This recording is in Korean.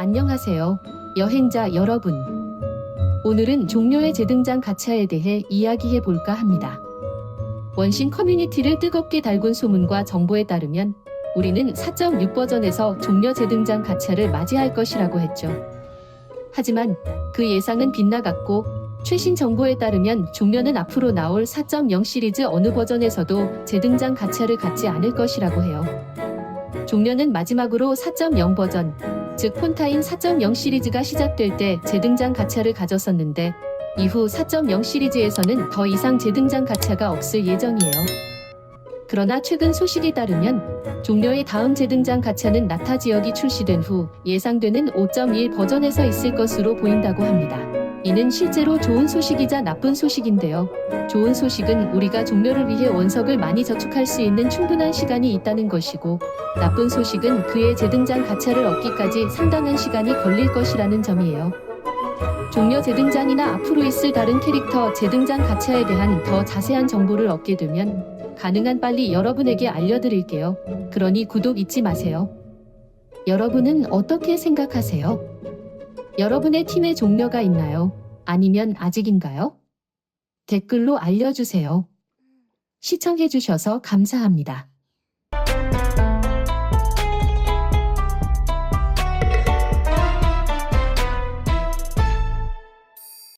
안녕하세요. 여행자 여러분. 오늘은 종료의 재등장 가차에 대해 이야기해 볼까 합니다. 원신 커뮤니티를 뜨겁게 달군 소문과 정보에 따르면 우리는 4.6 버전에서 종료 재등장 가차를 맞이할 것이라고 했죠. 하지만 그 예상은 빗나갔고 최신 정보에 따르면 종료는 앞으로 나올 4.0 시리즈 어느 버전에서도 재등장 가차를 갖지 않을 것이라고 해요. 종료는 마지막으로 4.0 버전, 즉 폰타인 4.0 시리즈가 시작될 때 재등장 가차를 가졌었는데 이후 4.0 시리즈에서는 더 이상 재등장 가차가 없을 예정이에요. 그러나 최근 소식에 따르면 종료의 다음 재등장 가차는 나타 지역이 출시된 후 예상되는 5.1 버전에서 있을 것으로 보인다고 합니다. 이는 실제로 좋은 소식이자 나쁜 소식인데요. 좋은 소식은 우리가 종료를 위해 원석을 많이 저축할 수 있는 충분한 시간이 있다는 것이고 나쁜 소식은 그의 재등장 가차를 얻기까지 상당한 시간이 걸릴 것이라는 점이에요. 종료 재등장이나 앞으로 있을 다른 캐릭터 재등장 가차에 대한 더 자세한 정보를 얻게 되면 가능한 빨리 여러분에게 알려드릴게요. 그러니 구독 잊지 마세요. 여러분은 어떻게 생각하세요? 여러분의 팀에 종료가 있나요? 아니면 아직인가요? 댓글로 알려주세요. 시청해주셔서 감사합니다.